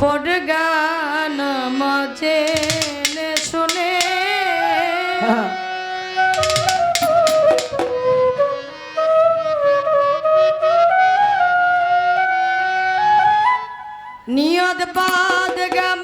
পর গান মজে শুনে। নিয়ত বাদ গাম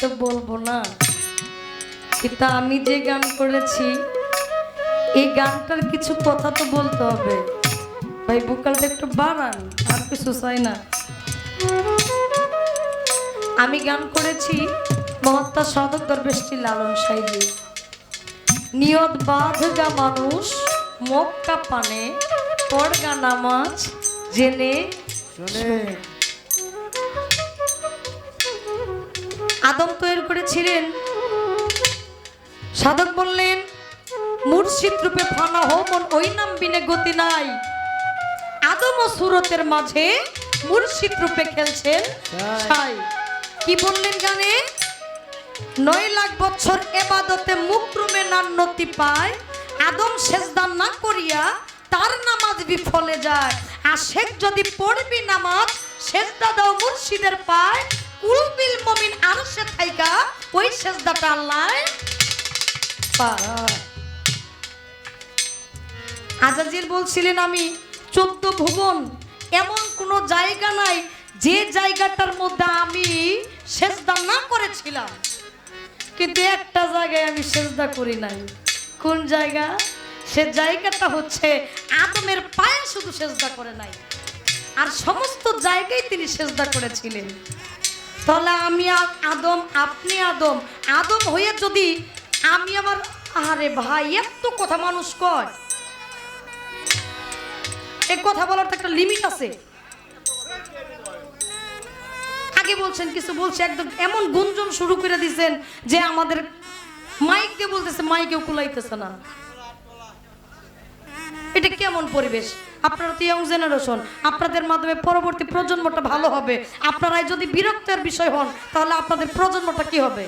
তো বলব না। কিন্তু আমি যে গান করেছি, এই গানটার কিছু কথা তো বলতে হবে। ভাই বুকালটা একটু বাড়ান, আর কিছু চাই না। আমি গান করেছি মহাত্মা সদর দরবেশটি লালন সাহেবী নিয়ত বাধ বাধগা মানুষ, মক্কা পানে পড়গা নামাজ জেনে শুনে আদম তৈরি করেছিলেন। সাধক বললেন মুর্শিদ রূপে ফানা হোমন ওই নাম বিনে গতি নাই। আদম ও সুরতের মাঝে মুর্শিদ রূপে খেলছেন। ছাই কি বললেন গানে? নয় লাখ বছর এবাদতে মুকরুমে নান্নতি পায়। আদম সেজদান না করিয়া তার নামাজ বিফলে যায়। আর শেখ যদি পড়বি নামাজ সেজদা দাও মুর্শিদের পায়। কুলবিল মমিন সে থাইকা ওই সেজদাটা আল্লাহ আজাজির বলছিলেন, আমি চোদ্দ ভুবন, এমন কোনো জায়গা নাই যে জায়গাটার মধ্যে আমি সেজদা না করেছিলাম। কিন্তু একটা জায়গায় আমি সেজদা করি নাই। কোন জায়গা? সে জায়গাটা হচ্ছে আদমের পায়ে শুধু সেজদা করে নাই। আর সমস্ত জায়গায় তিনি সেজদা করেছিলেন। তাহলে আমি আদম, আপনি আদম। আদম হয়ে যদি আমি আবার আরে ভাই, এত কথা মানুষ কয়। এই কথা বলার তো একটা লিমিট আছে। আগে বলছেন, কিছু বলছে, একদম এমন গুঞ্জন শুরু করে দিছেন যে আমাদের মাইক দিয়ে বলতেছে মাইকেও কুলাইতেছে না। এটা কেমন পরিবেশ? আপনারা তো ইয়ং জেনারেশন আপনাদের মাধ্যমে পরবর্তী প্রজন্মটা ভালো হবে। আপনারাই যদি বিরক্তের বিষয় হন, তাহলে আপনাদের প্রজন্মটা কি হবে?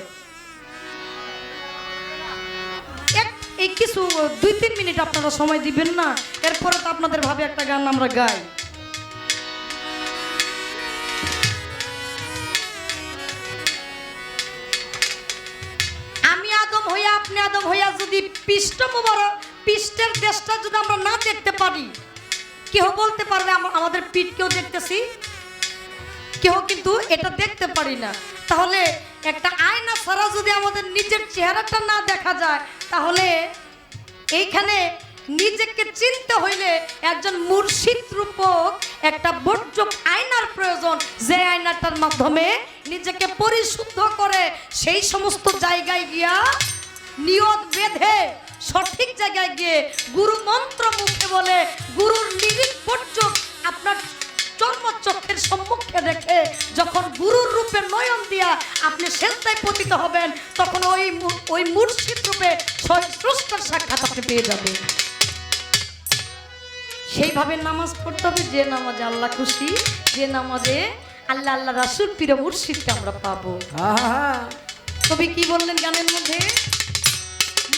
এই কিছু, দুই, তিন মিনিট আপনারা সময় দিবেন না, এরপরে তো আপনাদের ভাবে একটা গান আমরা গাই। আমি আদম হইয়া আপনি আদম হইয়া যদি পৃষ্ঠ মুবারক পৃষ্ঠের দেশটা যদি আমরা না দেখতে পারি কেউ বলতে পারবে আমাদের পিঠ কেউ দেখতেছি? কেউ কিন্তু এটা দেখতে পারি না। তাহলে একটা আয়না ছাড়া যদি আমাদের নিজের চেহারাটা না দেখা যায়, তাহলে এইখানে নিজেকে চিনতে হইলে একজন মুর্শিদ রূপক একটা বর্জক আয়নার প্রয়োজন। যে আয়নাটার মাধ্যমে নিজেকে পরিশুদ্ধ করে সেই সমস্ত জায়গায় গিয়া নিয়ত বেঁধে সঠিক জায়গায় গিয়ে গুরু মন্ত্র মুখে বলে গুরুর নিরিখ বর্জক আপনার চর্মচক্ষের সম্মুখে রেখে যখন গুরুর রূপে নয়ন দিয়া আপনি সেজদায় পতিত হবেন তখন ওই ওই মুর্শিদ রূপে স্রষ্টার সাক্ষাৎ আপনি পেয়ে যাবেন। সেইভাবে নামাজ পড়তে হবে যে নামাজে আল্লাহ খুশি যে নামাজে আল্লাহ আল্লাহ রাসুল পীর মুর্শিদকে আমরা পাবো। কবি কি বললেন গানের মধ্যে?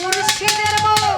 মুর্শিদের বউ